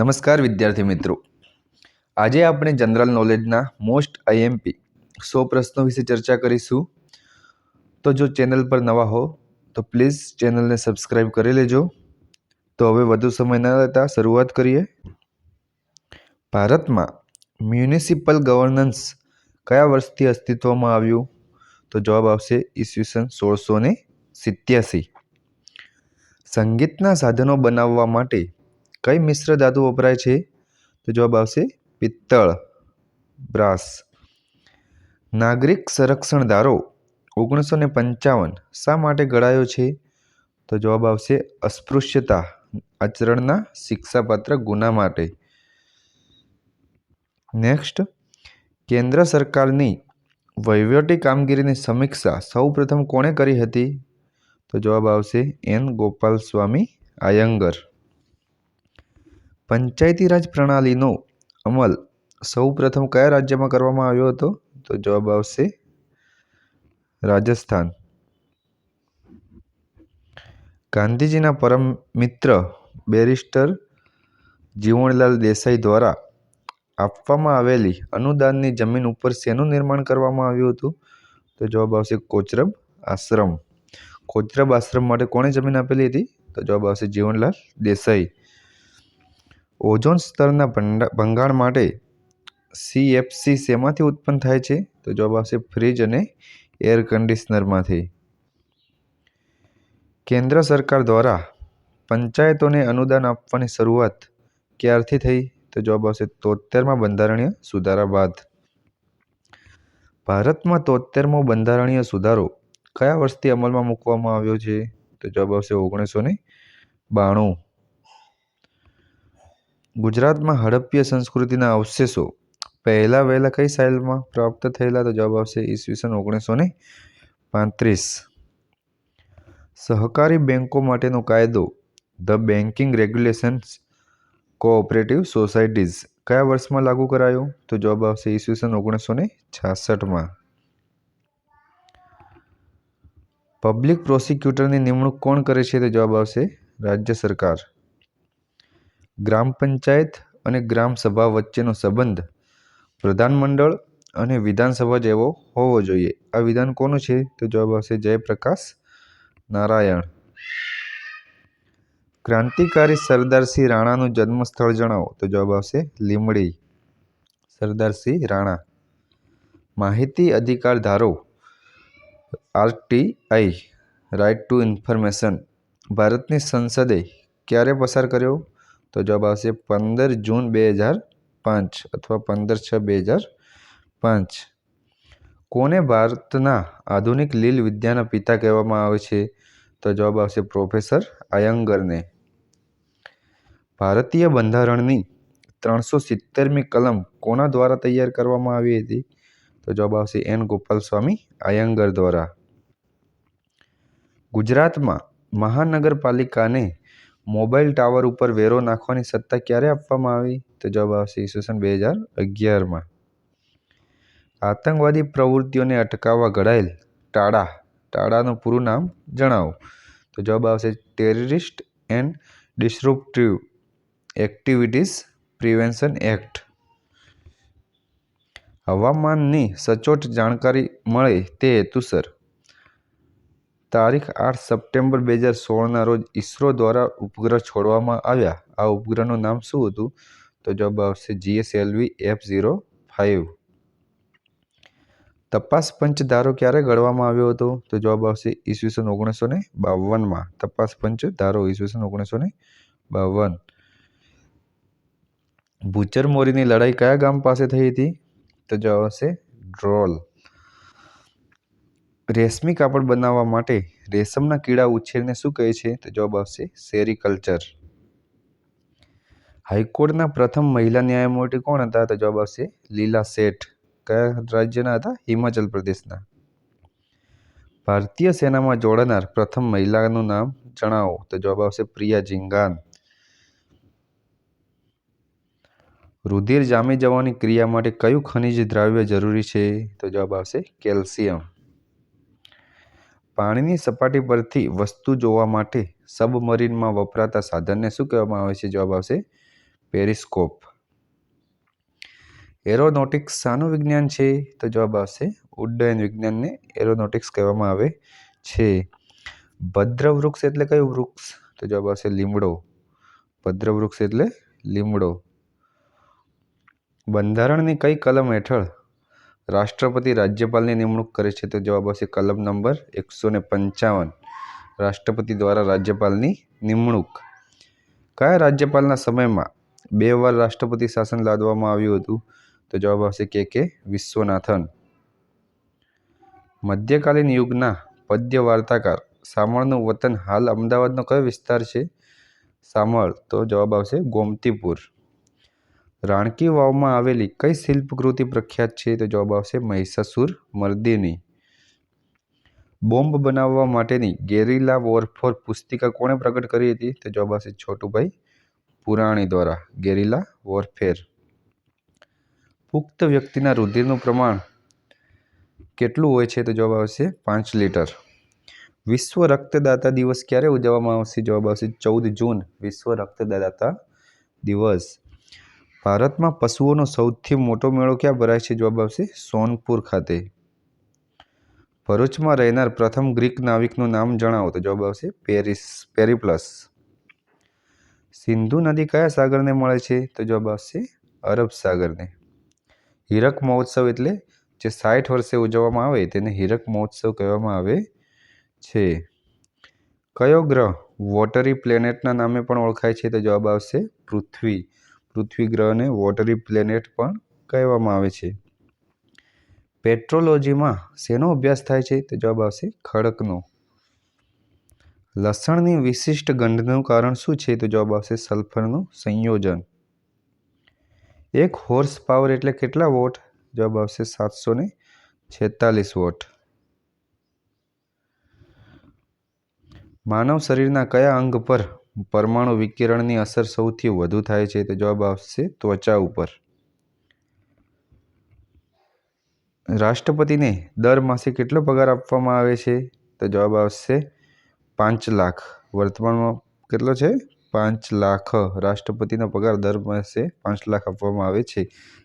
નમસ્કાર વિદ્યાર્થી મિત્રો. આજે આપણે જનરલ નોલેજના મોસ્ટ આઈએમપી સો પ્રશ્નો વિશે ચર્ચા કરીશું. તો જો ચેનલ પર નવા હો, તો પ્લીઝ ચેનલને સબસ્ક્રાઈબ કરી લેજો. તો હવે વધુ સમય ન લેતા શરૂઆત કરીએ. ભારતમાં મ્યુનિસિપલ ગવર્નન્સ કયા વર્ષથી અસ્તિત્વમાં આવ્યું? તો જવાબ આવશે ઈસવીસન સોળસો ને સિત્યાસી. સંગીતના સાધનો બનાવવા માટે કઈ મિશ્ર ધાતુ વપરાય છે? તો જવાબ આવશે પિત્તળ. બ્રાસ. નાગરિક સંરક્ષણ ધારો ઓગણીસો ને પંચાવન શા માટે ઘડાયો છે? તો જવાબ આવશે અસ્પૃશ્યતા, આચરણના શિક્ષાપાત્ર ગુના માટે. નેક્સ્ટ, કેન્દ્ર સરકારની વહીવટી કામગીરીની સમીક્ષા સૌ પ્રથમ કોણે કરી હતી? તો જવાબ આવશે એન ગોપાલ સ્વામી આયંગર. પંચાયતી રાજ પ્રણાલીનો અમલ સૌ પ્રથમ કયા રાજ્યમાં કરવામાં આવ્યો હતો? તો જવાબ આવશે રાજસ્થાન. ગાંધીજીના પરમ મિત્ર બેરિસ્ટર જીવણલાલ દેસાઈ દ્વારા આપવામાં આવેલી અનુદાનની જમીન ઉપર શેનું નિર્માણ કરવામાં આવ્યું હતું? તો જવાબ આવશે કોચરબ આશ્રમ. કોચરબ આશ્રમ માટે કોણે જમીન આપેલી હતી? તો જવાબ આવશે જીવનલાલ દેસાઈ. ઓઝોન સ્તરના ભંગાણ માટે સીએફસી શેમાંથી ઉત્પન્ન થાય છે? તો જવાબ આવશે ફ્રીજ અને એર કન્ડિશનરમાંથી કેન્દ્ર સરકાર દ્વારા પંચાયતોને અનુદાન આપવાની શરૂઆત ક્યારથી થઈ? તો જવાબ આવશે તોતેરમાં બંધારણીય સુધારા બાદ. ભારતમાં તોતેરમો બંધારણીય સુધારો કયા વર્ષથી અમલમાં મૂકવામાં આવ્યો છે? તો જવાબ આવશે ઓગણીસો ને બાણું. ગુજરાતમાં હડપ્પીય સંસ્કૃતિના અવશેષો પહેલાં વહેલા કઈ સાલમાં પ્રાપ્ત થયેલા? તો જવાબ આવશે ઈસવીસન ઓગણીસો ને પાંત્રીસ. સહકારી બેંકો માટેનો કાયદો, the banking regulations cooperative societies, કયા વર્ષમાં લાગુ કરાયો? તો જવાબ આવશે ઈસવીસન ઓગણીસો ને છાસઠમાં. પબ્લિક પ્રોસિક્યુટરની નિમણૂક કોણ કરે છે? તો જવાબ આવશે રાજ્ય સરકાર. ગ્રામ પંચાયત અને ગ્રામસભા વચ્ચેનો સંબંધ પ્રધાનમંડળ અને વિધાનસભા જેવો હોવો જોઈએ. આ વિધાન કોનું છે? તો જવાબ આવશે જયપ્રકાશ નારાયણ. ક્રાંતિકારી સરદારસિંહ રાણાનું જન્મસ્થળ જણાવો. તો જવાબ આવશે લીમડી સરદારસિંહ રાણા. માહિતી અધિકાર ધારો. આરટીઆઈ. રાઇટ ટુ ઇન્ફોર્મેશન ભારતની સંસદે ક્યારે પસાર કર્યો? તો જવાબ આવશે પંદર જૂન બે હજાર પાંચ અથવા પંદર છ બે હજાર પાંચ. કોને ભારતના આધુનિક લીલ વિદ્યાના પિતા કહેવામાં આવે છે? તો જવાબ આવશે પ્રોફેસર આયંગરને. ભારતીય બંધારણની ત્રણસો સિત્તેરમી કલમ કોના દ્વારા તૈયાર કરવામાં આવી હતી? તો જવાબ આવશે એન ગોપાલસ્વામી આયંગર દ્વારા. ગુજરાતમાં મહાનગરપાલિકાને મોબાઈલ ટાવર ઉપર વેરો નાખવાની સત્તા ક્યારે આપવામાં આવી? તો જવાબ આવશે ઈસવીસન બે હજાર અગિયારમાં. આતંકવાદી પ્રવૃત્તિઓને અટકાવવા ઘડાયેલ ટાડા ટાડાનું પૂરું નામ જણાવો. તો જવાબ આવશે terrorist and disruptive activities prevention act. હવામાનની સચોટ જાણકારી મળે તે હેતુસર તારીખ આઠ સપ્ટેમ્બર બે હજાર સોળના રોજ ઈસરો દ્વારા ઉપગ્રહ છોડવામાં આવ્યા. આ ઉપગ્રહનું નામ શું હતું? તો જવાબ આવશે જીએસએલવી એફ ઝીરો ફાઇવ તપાસ પંચ ધારો ક્યારે ઘડવામાં આવ્યો હતો? તો જવાબ આવશે ઈસવીસન ઓગણીસો ને બાવનમાં. તપાસ પંચ ધારો ઈસવીસન ઓગણીસો ને બાવન. ભૂચર મોરીની લડાઈ કયા ગામ પાસે થઈ હતી? તો જવાબ આવશે ડ્રોલ. રેશમી કાપડ બનાવવા માટે રેશમના કીડા ઉછેરને શું કહે છે? તો જવાબ આવશે સેરીકલ્ચર. હાઈકોર્ટના પ્રથમ મહિલા ન્યાયમૂર્તિ કોણ હતા? તો જવાબ આવશે લીલા શેઠ. કયા રાજ્યના હતા? હિમાચલ પ્રદેશના. ભારતીય સેનામાં જોડાનાર પ્રથમ મહિલાનું નામ જણાવો. તો જવાબ આવશે પ્રિયા જિંગાન. રુધિર જામી જવાની ક્રિયા માટે કયું ખનિજ દ્રાવ્ય જરૂરી છે? તો જવાબ આવશે કેલ્શિયમ. પાણીની સપાટી પરથી વસ્તુ જોવા માટે સબમરીનમાં વપરાતા સાધનને શું કહેવામાં આવે છે? જવાબ આવશે પેરિસ્કોપ. એરોનોટિક્સ શાનું વિજ્ઞાન છે? તો જવાબ આવશે ઉડ્ડયન વિજ્ઞાનને એરોનોટિક્સ કહેવામાં આવે છે. ભદ્ર વૃક્ષ એટલે કયું વૃક્ષ? તો જવાબ આવશે લીમડો. ભદ્ર વૃક્ષ એટલે લીમડો. બંધારણની કઈ કલમ હેઠળ રાષ્ટ્રપતિ રાજ્યપાલની નિમણૂક કરે છે તો જવાબ આવશે કલમ નંબર એકસો ને પંચાવન. રાષ્ટ્રપતિ દ્વારા રાજ્યપાલની નિમણૂક. કયા રાજ્યપાલના સમયમાં બે વાર રાષ્ટ્રપતિ શાસન લાદવામાં આવ્યું હતું? તો જવાબ આવશે કે કે વિશ્વનાથન. મધ્યકાલીન યુગના પદ્ય વાર્તાકાર શામળનું વતન હાલ અમદાવાદનો કયો વિસ્તાર છે? શામળ તો જવાબ આવશે ગોમતીપુર. રાણકી વાવમાં આવેલી કઈ શિલ્પકૃતિ પ્રખ્યાત છે તો જવાબ આવશે મહિષાસુર મર્દિની. બોમ્બ બનાવવા માટેની ગેરિલા વોરફોર પુસ્તિકા કોણે પ્રગટ કરી હતી? તો જવાબ આવશે છોટુભાઈ પુરાણી દ્વારા. Guerrilla warfare. પુખ્ત વ્યક્તિના રુધિરનું પ્રમાણ કેટલું હોય છે? તો જવાબ આવશે પાંચ લીટર. વિશ્વ રક્તદાતા દિવસ ક્યારે ઉજવવામાં આવશે? જવાબ આવશે ચૌદ જૂન. વિશ્વ રક્તદાતા દિવસ. ભારતમાં પશુઓનો સૌથી મોટો મેળો ક્યાં ભરાય છે? જવાબ આવશે સોનપુર ખાતે. ભરૂચમાં રહેનાર પ્રથમ ગ્રીક નાવિકનું નામ જણાવો તો જવાબ આવશે પેરિસ, પેરિપ્લસ. સિંધુ નદી કયા સાગરને મળે છે? તો જવાબ આવશે અરબ સાગરને. હીરક મહોત્સવ એટલે જે સાઠ વર્ષે ઉજવવામાં આવે તેને હીરક મહોત્સવ કહેવામાં આવે છે. કયો ગ્રહ વોટરી પ્લેનેટના નામે પણ ઓળખાય છે? તો જવાબ આવશે પૃથ્વી. પૃથ્વી ગ્રહને વોટરી પ્લેનેટ પણ કહેવામાં આવે છે. પેટ્રોલોજીમાં શેનો અભ્યાસ થાય છે તો જવાબ આવશે ખડકનો. લસણની વિશિષ્ટ ગંધનું કારણ શું છે તો જવાબ આવશે સલ્ફરનું સંયોજન. એક હોર્સ પાવર એટલે કેટલા વોટ? જવાબ આવશે સાતસો ને છેતાલીસ વોટ. માનવ શરીરના કયા અંગ પર પરમાણુ વિકિરણની અસર સૌથી વધુ થાય છે તો જવાબ આવશે ત્વચા ઉપર. રાષ્ટ્રપતિને દર માસે કેટલો પગાર આપવામાં આવે છે? તો જવાબ આવશે પાંચ લાખ. વર્તમાનમાં કેટલો છે? પાંચ લાખ. રાષ્ટ્રપતિનો પગાર દર માસે પાંચ લાખ આપવામાં આવે છે,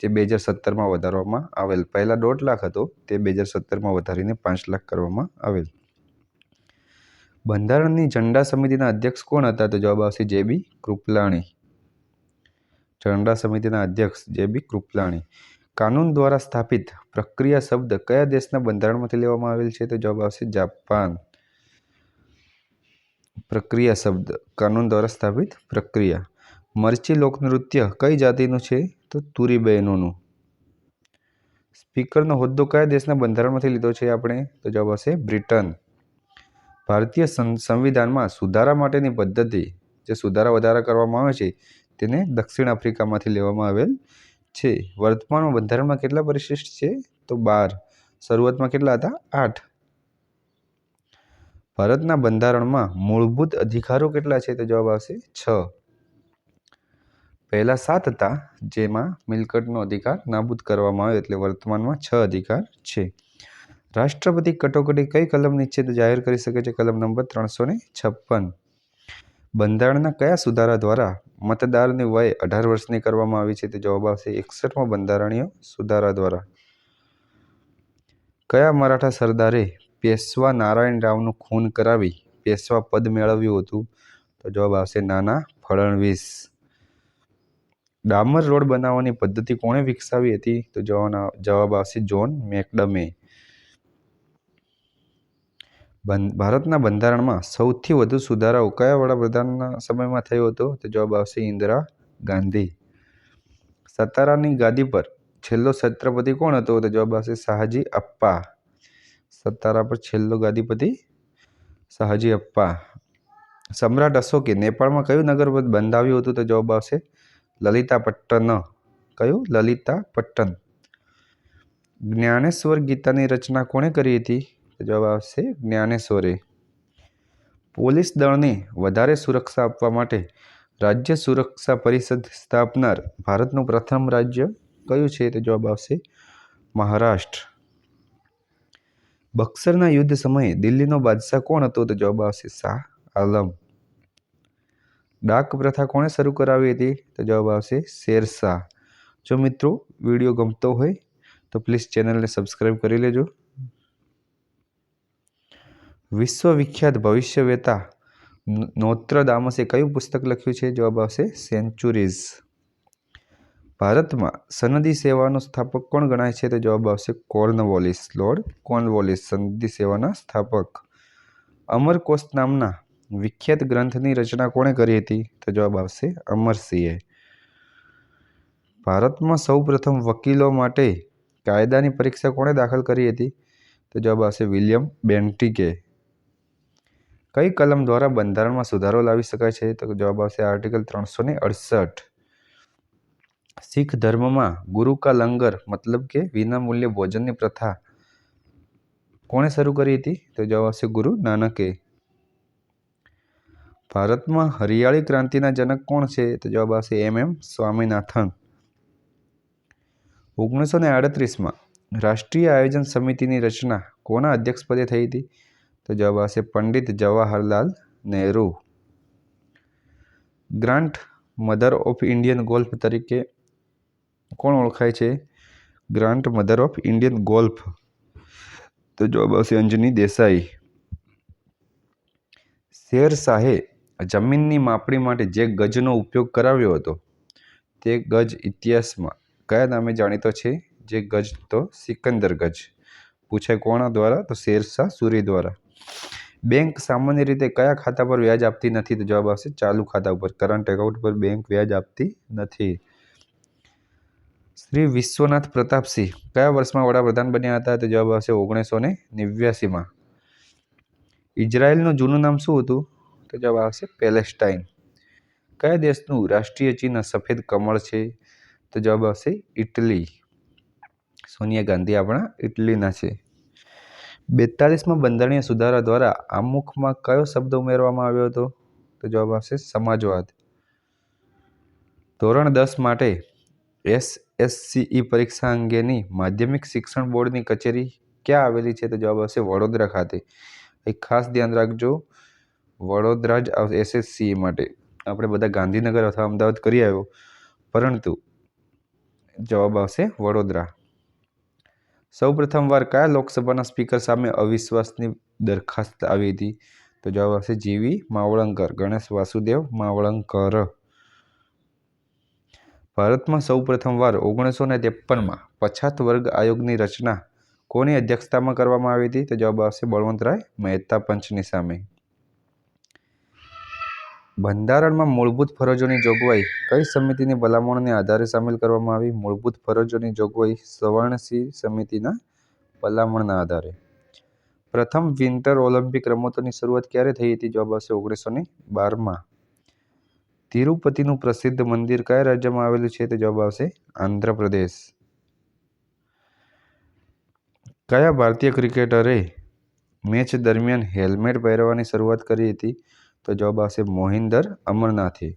જે બે હજાર સત્તરમાં વધારવામાં આવેલ. પહેલાં દોઢ લાખ હતો, તે બે હજાર સત્તરમાં વધારીને પાંચ લાખ કરવામાં આવેલ. બંધારણની ઝંડા સમિતિના અધ્યક્ષ કોણ હતા? તો જવાબ આવશે જે બી કૃપલાણી. ઝંડા સમિતિના અધ્યક્ષ જે બી કૃપલાણી. કાનૂન દ્વારા સ્થાપિત પ્રક્રિયા શબ્દ કયા દેશના બંધારણમાંથી લેવામાં આવેલ છે? તો જવાબ આવશે જાપાન. પ્રક્રિયા શબ્દ કાનૂન દ્વારા સ્થાપિત પ્રક્રિયા. મરચી લોકનૃત્ય કઈ જાતિનું છે? તો તુરી બહેનોનું સ્પીકરનો હોદ્દો કયા દેશના બંધારણમાંથી લીધો છે આપણે? તો જવાબ આવશે બ્રિટન. ભારતીય સંવિધાનમાં સુધારા માટેની પદ્ધતિ જે સુધારા વધારા કરવામાં આવે છે, તેને દક્ષિણ આફ્રિકામાંથી લેવામાં આવેલ છે. વર્તમાનમાં બંધારણમાં કેટલા પરિશિષ્ટ છે? તો બાર. શરૂઆતમાં કેટલા હતા? આઠ. ભારતના બંધારણમાં મૂળભૂત અધિકારો કેટલા છે? તો જવાબ આવશે છ. પહેલા સાત હતા, જેમાં મિલકતનો અધિકાર નાબૂદ કરવામાં આવ્યો, એટલે વર્તમાનમાં છ અધિકાર છે. રાષ્ટ્રપતિ કટોકટી કઈ કલમ નીચે જાહેર કરી શકે છે? કલમ નંબર ત્રણસો ને છપ્પન. બંધારણના કયા સુધારા દ્વારા મતદારની વય અઢાર વર્ષની કરવામાં આવી છે? તે જવાબ આવશે એકસઠમાં બંધારણીય સુધારા દ્વારા. કયા મરાઠા સરદારે પેશવા નારાયણ રાવનું ખૂન કરાવી પેશવા પદ મેળવ્યું હતું? તો જવાબ આવશે નાના ફડણવીસ. ડામર રોડ બનાવવાની પદ્ધતિ કોણે વિકસાવી હતી? તો જવાબ આવશે જોન મેકડમે. ભારતના બંધારણમાં સૌથી વધુ સુધારાઓ કયા વડાપ્રધાનના સમયમાં થયો હતો તો જવાબ આવશે ઇન્દિરા ગાંધી. સતારાની ગાદી પર છેલ્લો છત્રપતિ કોણ હતો તો જવાબ આવશે શાહજી અપ્પા. સતારા પર છેલ્લો ગાદીપતિ શાહજી અપ્પા. સમ્રાટ અશોકે નેપાળમાં કયું નગર બંધાવ્યું હતું તો જવાબ આવશે લલિતા પટ્ટન કયું? લલિતા પટ્ટન જ્ઞાનેશ્વર ગીતાની રચના કોણે કરી હતી? જવાબ આવશે જ્ઞાનેશ્વરે. પોલીસ દળને વધારે સુરક્ષા આપવા માટે રાજ્ય સુરક્ષા પરિષદ સ્થાપનાર ભારતનું પ્રથમ રાજ્ય કયું છે? તો જવાબ આવશે મહારાષ્ટ્ર. બક્સરના યુદ્ધ સમયે દિલ્હીનો બાદશાહ કોણ હતો? તો જવાબ આવશે શાહ આલમ. ડાક પ્રથા કોણે શરૂ કરાવી હતી? તો જવાબ આવશે શેરશાહ જો મિત્રો વીડિયો ગમતો હોય તો પ્લીઝ ચેનલને સબસ્ક્રાઈબ કરી લેજો. વિશ્વવિખ્યાત ભવિષ્યવેતા નોત્રદામસે કયું પુસ્તક લખ્યું છે? જવાબ આવશે સેન્ચુરીઝ. ભારતમાં સનદી સેવાનો સ્થાપક કોણ ગણાય છે? તો જવાબ આવશે કોર્નવોલિસ, લોર્ડ કોર્નવોલિસ, સનદી સેવાના સ્થાપક. અમરકોશ નામના વિખ્યાત ગ્રંથની રચના કોણે કરી હતી? તો જવાબ આવશે અમરસિંહે. ભારતમાં સૌપ્રથમ વકીલો માટે કાયદાની પરીક્ષા કોણે દાખલ કરી હતી? તો જવાબ આવશે વિલિયમ બેન્ટિકે. કઈ કલમ દ્વારા બંધારણમાં સુધારો લાવી શકાય છે? તો જવાબ આવશે આર્ટિકલ ત્રણસો ને અડસઠ. શીખ ધર્મમાં ગુરુ કા લંગર મતલબ કે વિનામૂલ્ય ભોજનની પ્રથા કોણે શરૂ કરી હતી? તો જવાબ આવશે ગુરુ નાનકે. ભારતમાં હરિયાળી ક્રાંતિના જનક કોણ છે? તો જવાબ આવશે એમ એમ સ્વામિનાથન. ઓગણીસો ને આડત્રીસમાં રાષ્ટ્રીય આયોજન સમિતિની રચના કોના અધ્યક્ષપદે થઈ હતી? તો જવાબ આવશે Pandit Jawaharlal Nehru. Grand mother of Indian golf તરીકે કોણ ઓળખાય છે? Grand mother of Indian golf. તો જવાબ આવશે અંજની દેસાઈ. શેર શાહે જમીનની માપણી માટે જે ગજનો ઉપયોગ કરાવ્યો હતો, તે ગજ ઇતિહાસમાં કયા નામે જાણીતો છે? જે ગજ તો સિકંદર ગજ. પૂછાય કોણા દ્વારા? તો શેરશાહ સુરી દ્વારા. બેંક સામાન્ય રીતે કયા ખાતા પર વ્યાજ આપતી નથી? તો જવાબ આવશે ચાલુ ખાતા ઉપર. કરંટ એકાઉન્ટ પર બેંક વ્યાજ આપતી નથી. શ્રી વિશ્વનાથ પ્રતાપસિંહ કયા વર્ષમાં વડાપ્રધાન બન્યા હતા? તો જવાબ આવશે ઓગણીસો ને નેવ્યાસીમાં. ઇઝરાયલનું જૂનું નામ શું હતું? તો જવાબ આવશે પેલેસ્ટાઇન. કયા દેશનું રાષ્ટ્રીય ચિહ્ન સફેદ કમળ છે? તો જવાબ આવશે ઇટલી. સોનિયા ગાંધી આપણા ઇટલીના છે. બેતાલીસમાં બંધારણીય સુધારા દ્વારા આમુખમાં કયો શબ્દ ઉમેરવામાં આવ્યો હતો? તો જવાબ આવશે સમાજવાદ. ધોરણ દસ માટે એસએસસીઈ પરીક્ષા અંગેની માધ્યમિક શિક્ષણ બોર્ડની કચેરી ક્યાં આવેલી છે? તો જવાબ આવશે વડોદરા ખાતે. એક ખાસ ધ્યાન રાખજો. વડોદરા જ આવશે એસએસસીઈ માટે. આપણે બધા ગાંધીનગર અથવા અમદાવાદ કરી આવ્યો. પરંતુ જવાબ આવશે વડોદરા. સૌ પ્રથમવાર કયા લોકસભાના સ્પીકર સામે અવિશ્વાસની દરખાસ્ત આવી હતી? તો જવાબ આવશે જીવી માવળંકર, ગણેશ વાસુદેવ માવળંકર. ભારતમાં સૌ પ્રથમવાર ઓગણીસો ને ત્રેપનમાં પછાત વર્ગ આયોગની રચના કોની અધ્યક્ષતામાં કરવામાં આવી હતી? તો જવાબ આવશે બળવંતરાય મહેતા પંચની સામે. બંધારણમાં મૂળભૂત ફરજોની જોગવાઈ કઈ સમિતિની ભલામણને આધારે સામેલ કરવામાં આવી? મૂળભૂત ફરજોની જોગવાઈ સવર્ણસિંહ સમિતિના ભલામણના આધારે. પ્રથમ વિન્ટર ઓલિમ્પિક રમતોની શરૂઆત ક્યારે થઈ હતી? જવાબ આવશે ઓગણીસો ને બારમાં. તિરુપતિનું પ્રસિદ્ધ મંદિર કયા રાજ્યમાં આવેલું છે? તે જવાબ આવશે આંધ્રપ્રદેશ. કયા ભારતીય ક્રિકેટરે મેચ દરમિયાન હેલ્મેટ પહેરવાની શરૂઆત કરી હતી? તો જવાબ આવશે મોહિન્દર અમરનાથે,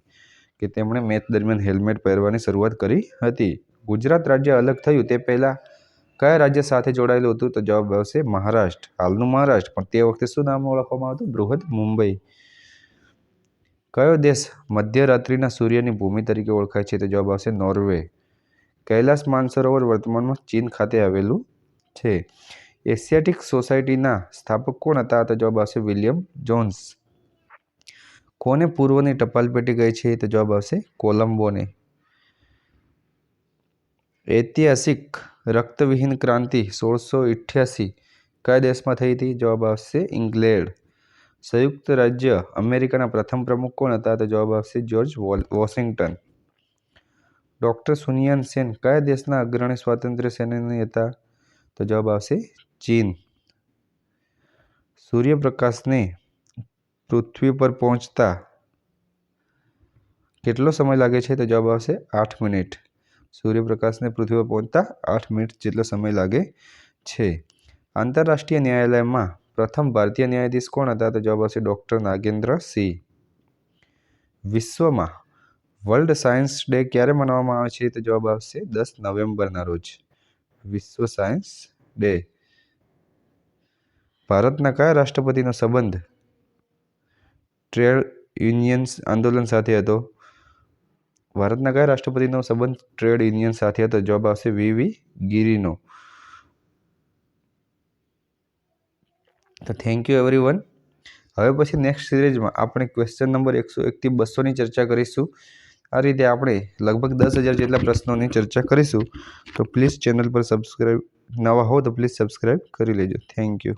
કે તેમણે મેચ દરમિયાન હેલ્મેટ પહેરવાની શરૂઆત કરી હતી. ગુજરાત રાજ્ય અલગ થયું તે પહેલાં કયા રાજ્ય સાથે જોડાયેલું હતું? તો જવાબ આવશે મહારાષ્ટ્ર. હાલનું મહારાષ્ટ્ર, પણ તે વખતે શું નામ ઓળખવામાં આવતું બૃહદ મુંબઈ. કયો દેશ મધ્યરાત્રિના સૂર્યની ભૂમિ તરીકે ઓળખાય છે? તો જવાબ આવશે નોર્વે. કૈલાસ માનસરોવર વર્તમાનમાં ચીન ખાતે આવેલું છે. એશિયાટિક સોસાયટીના સ્થાપક કોણ હતા? તો જવાબ આવશે વિલિયમ જોન્સ. કોને પૂર્વની ટપાલ પેટી ગઈ છે તો જવાબ આવશે કોલંબોને. ઐતિહાસિક રક્તવિહીન ક્રાંતિ સોળસો ઇઠ્યાસી કયા દેશમાં થઈ હતી? જવાબ આવશે ઇંગ્લેન્ડ. સંયુક્ત રાજ્ય અમેરિકાના પ્રથમ પ્રમુખ કોણ હતા તો જવાબ આવશે George Washington. Doctor Sun Yat Sen કયા દેશના અગ્રણી સ્વાતંત્ર્ય સેનાની હતા? તો જવાબ આવશે ચીન. સૂર્યપ્રકાશને પૃથ્વી પર પહોંચતા કેટલો સમય લાગે છે? તો જવાબ આવશે આઠ મિનિટ. સૂર્યપ્રકાશને પૃથ્વી પર પહોંચતા આઠ મિનિટ જેટલો સમય લાગે છે. આંતરરાષ્ટ્રીય ન્યાયાલયમાં પ્રથમ ભારતીય ન્યાયાધીશ કોણ હતા? તો જવાબ આવશે ડૉક્ટર નાગેન્દ્ર સિંહ. વિશ્વમાં વર્લ્ડ સાયન્સ ડે ક્યારે મનાવવામાં આવે છે? તો જવાબ આવશે દસ નવેમ્બરના રોજ. વિશ્વ સાયન્સ ડે. ભારતના કયા રાષ્ટ્રપતિનો સંબંધ ટ્રેડ યુનિયન્સ આંદોલન સાથે હતો. ભારતના કયા રાષ્ટ્રપતિનો સંબંધ ટ્રેડ યુનિયન સાથે હતો? જવાબ આવશે વીવી ગિરીનો. તો થેન્ક યુ એવરીવન હવે પછી નેક્સ્ટ સિરીઝમાં આપણે ક્વેશ્ચન નંબર એકસો એકથી બસોની ચર્ચા કરીશું. આ રીતે આપણે લગભગ દસ હજાર જેટલા પ્રશ્નોની ચર્ચા કરીશું. તો પ્લીઝ ચેનલ પર સબસ્ક્રાઈબ નવા હો તો પ્લીઝ સબસ્ક્રાઈબ કરી લેજો. Thank you